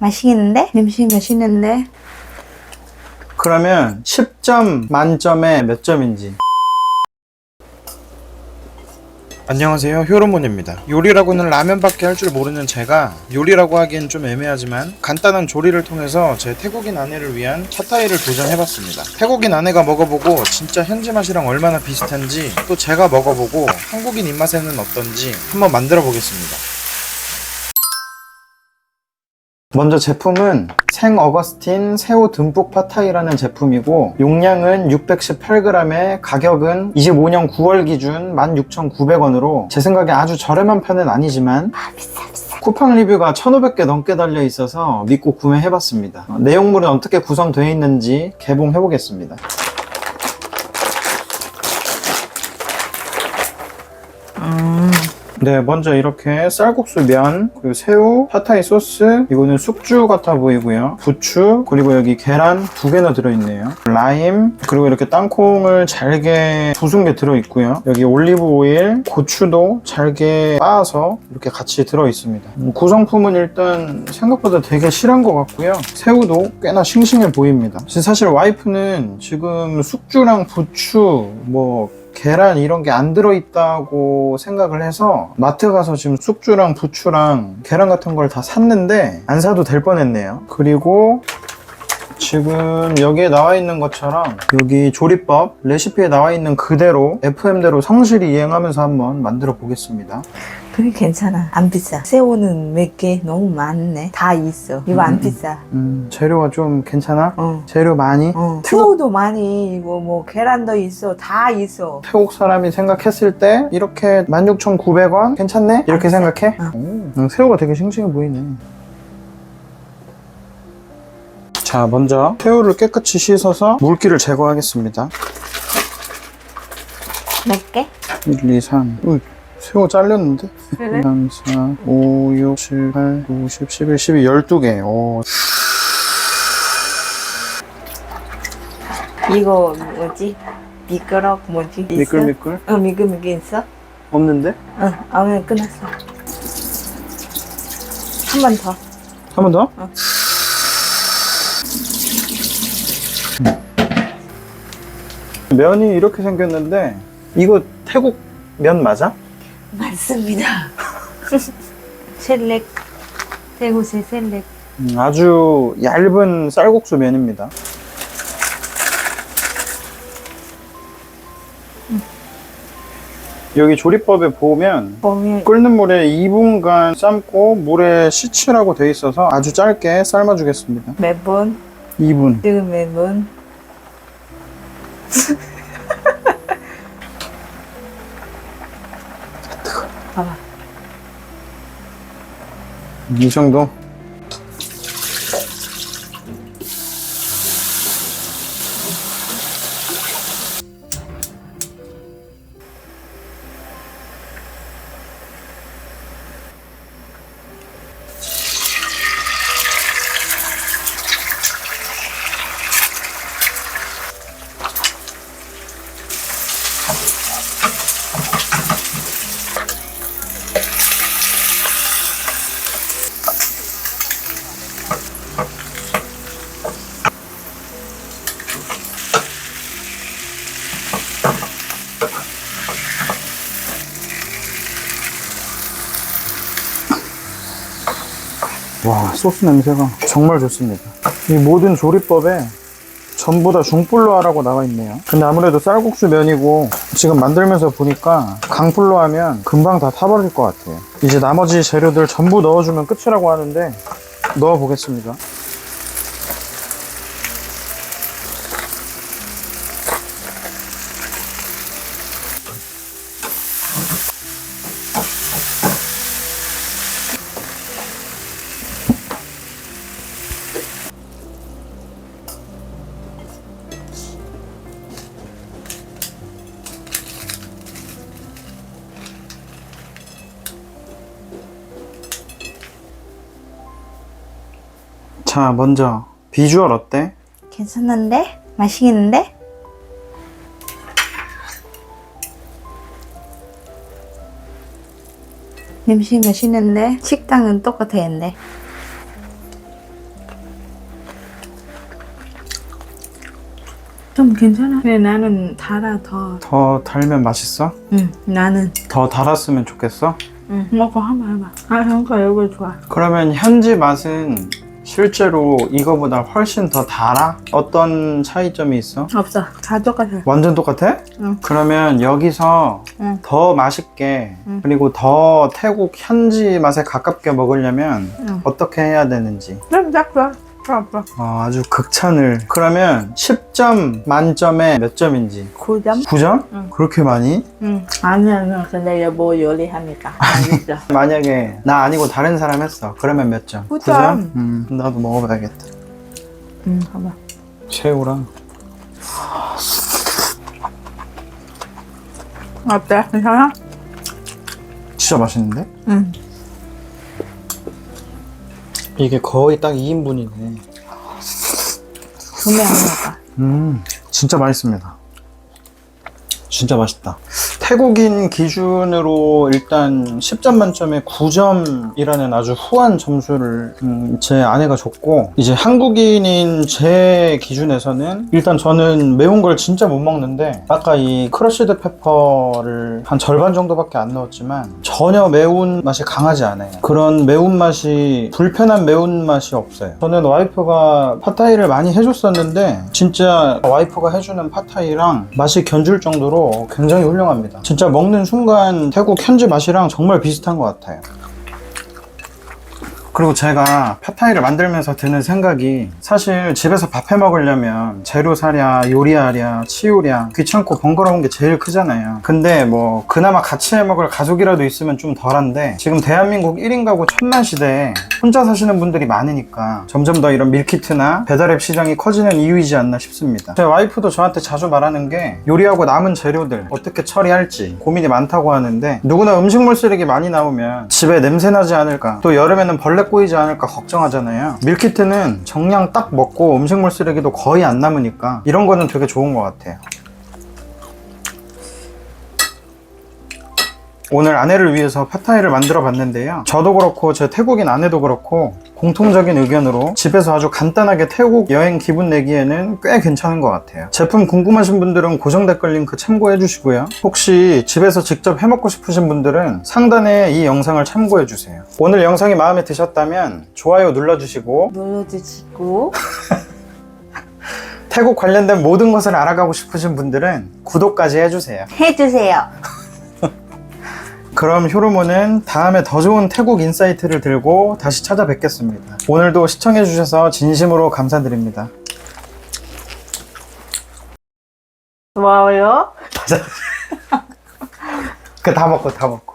맛있는데? 냄새 맛있는데? 그러면 10점 만점에 몇 점인지. 안녕하세요 효로몬입니다 요리라고는 라면밖에 할 줄 모르는 제가 요리라고 하기엔 좀 애매하지만 간단한 조리를 통해서 제 태국인 아내를 위한 팟타이를 도전해봤습니다 태국인 아내가 먹어보고 진짜 현지 맛이랑 얼마나 비슷한지 또 제가 먹어보고 한국인 입맛에는 어떤지 한번 만들어 보겠습니다 먼저 제품은 생 어거스틴 새우 듬뿍 파타이라는 제품이고 용량은 618g에 가격은 25년 9월 기준 16,900원으로 제 생각에 아주 저렴한 편은 아니지만 아 비싸 비싸 쿠팡 리뷰가 1,500개 넘게 달려 있어서 믿고 구매해봤습니다. 어, 내용물은 어떻게 구성되어 있는지 개봉해보겠습니다. 음 네, 먼저 이렇게 쌀국수 면, 그리고 새우, 파타이 소스, 이거는 숙주 같아 보이고요. 부추, 그리고 여기 계란 두 개나 들어있네요. 라임, 그리고 이렇게 땅콩을 잘게 부순 게 들어있고요. 여기 올리브 오일, 고추도 잘게 빻아서 이렇게 같이 들어있습니다. 음, 구성품은 일단 생각보다 되게 실한 것 같고요. 새우도 꽤나 싱싱해 보입니다. 사실 와이프는 지금 숙주랑 부추, 뭐 계란 이런 게 안 들어있다고 생각을 해서 마트 가서 지금 숙주랑 부추랑 계란 같은 걸 다 샀는데 안 사도 될 뻔했네요. 그리고 지금 여기에 나와 있는 것처럼 여기 조리법 레시피에 나와 있는 그대로 FM대로 성실히 이행하면서 한번 만들어 보겠습니다. 그래 괜찮아 안 비싸 새우는 몇 개 너무 많네 다 있어 이거 안 음. 비싸 음, 재료가 좀 괜찮아? 어. 재료 많이? 어. 새우도 많이 이거 뭐 계란도 있어 다 있어 태국 사람이 생각했을 때 이렇게 16,900원 괜찮네? 이렇게 아, 생각해? 어. 오, 음, 새우가 되게 싱싱해 보이네. 자, 먼저 새우를 깨끗이 씻어서 물기를 제거하겠습니다. 몇 개? 1, 2, 3. 우, 새우 잘렸는데? 그래? 3, 4, 5, 6, 7, 8, 9, 10, 11, 12, 12개. 오, 이거 뭐지? 미끄럽 뭐지? 있어? 미끌미끌? 어 미끌미끌 있어? 없는데? 응 아무나 끝났어 한 번 더 한 번 더? 어. 음. 면이 이렇게 생겼는데, 이거 태국 면 맞아? 맞습니다 셀렉 태국의 셀렉 음, 아주 얇은 쌀국수 면입니다. 여기 조리법에 보면 보면 끓는 물에 2분간 삶고 물에 씻으라고 돼 있어서 아주 짧게 삶아주겠습니다. 몇 번? 2분. 지금 몇 번? 봐봐 이 정도. 와, 소스 냄새가 정말 좋습니다. 이 모든 조리법에 전부 다 중불로 하라고 나와 있네요. 근데 아무래도 쌀국수 면이고 지금 만들면서 보니까 강불로 하면 금방 다 타버릴 것 같아요. 이제 나머지 재료들 전부 넣어주면 끝이라고 하는데 넣어보겠습니다. 자, 먼저 비주얼 어때? 괜찮은데? 맛있겠는데? 냄새 맛있는데? 식당은 똑같아는데 좀 괜찮아. 근데 나는 달아 더. 더 달면 맛있어? 응, 나는. 더 달았으면 좋겠어? 응. 먹고 한번 해봐. 아, 그러니까 이거 좋아. 그러면 현지 맛은 실제로 이거보다 훨씬 더 달아? 어떤 차이점이 있어? 없어. 다 똑같아. 완전 똑같아? 응. 그러면 여기서 응. 더 맛있게 응. 그리고 더 태국 현지 맛에 가깝게 먹으려면 응. 어떻게 해야 되는지 좀 작다. 없어. 어, 아주 극찬을 그러면 10점 만점에 몇 점인지 9점? 9점? 응. 그렇게 많이? 응. 아니야, 근데 여보 요리하니까. 알겠어. 만약에 나 아니고 다른 사람 했어 그러면 몇 점? 구 점. 음, 나도 먹어봐야겠다 응, 봐봐. 새우랑 어때? 괜찮아? 진짜 맛있는데? 응. 이게 거의 딱 2인분이네 분명 안 먹어. 음, 진짜 맛있습니다. 진짜 맛있다. 태국인 기준으로 일단 10점 만점에 9점이라는 아주 후한 점수를 음, 제 아내가 줬고 이제 한국인인 제 기준에서는 일단 저는 매운 걸 진짜 못 먹는데 아까 이 크러쉬드 페퍼를 한 절반 정도밖에 안 넣었지만 전혀 매운 맛이 강하지 않아요. 그런 매운 맛이 불편한 매운 맛이 없어요. 저는 와이프가 팟타이를 많이 해줬었는데 진짜 와이프가 해주는 팟타이랑 맛이 견줄 정도로 굉장히 훌륭합니다. 진짜 먹는 순간 태국 현지 맛이랑 정말 비슷한 것 같아요. 그리고 제가 팟타이를 만들면서 드는 생각이 사실 집에서 밥해 먹으려면 재료 사랴, 요리하랴, 치우랴 귀찮고 번거로운 게 제일 크잖아요. 근데 뭐 그나마 같이 해 먹을 가족이라도 있으면 좀 덜한데 지금 대한민국 1인 가구 천만 시대에 혼자 사시는 분들이 많으니까 점점 더 이런 밀키트나 배달앱 시장이 커지는 이유이지 않나 싶습니다. 제 와이프도 저한테 자주 말하는 게 요리하고 남은 재료들 어떻게 처리할지 고민이 많다고 하는데 누구나 음식물 쓰레기 많이 나오면 집에 냄새 나지 않을까 또 여름에는 벌레 꼬이지 않을까 걱정하잖아요. 밀키트는 정량 딱 먹고 음식물 쓰레기도 거의 안 남으니까 이런 거는 되게 좋은 것 같아요. 오늘 아내를 위해서 팟타이를 만들어 봤는데요. 저도 그렇고 제 태국인 아내도 그렇고 공통적인 의견으로 집에서 아주 간단하게 태국 여행 기분 내기에는 꽤 괜찮은 것 같아요. 제품 궁금하신 분들은 고정 댓글 링크 참고해 주시고요. 혹시 집에서 직접 해 먹고 싶으신 분들은 상단에 이 영상을 참고해 주세요. 오늘 영상이 마음에 드셨다면 좋아요 눌러주시고 눌러주시고. 태국 관련된 모든 것을 알아가고 싶으신 분들은 구독까지 해주세요. 해주세요. 그럼 효로모는 다음에 더 좋은 태국 인사이트를 들고 다시 찾아뵙겠습니다. 오늘도 시청해주셔서 진심으로 감사드립니다. 좋아요. 그 다 먹고 다 먹고.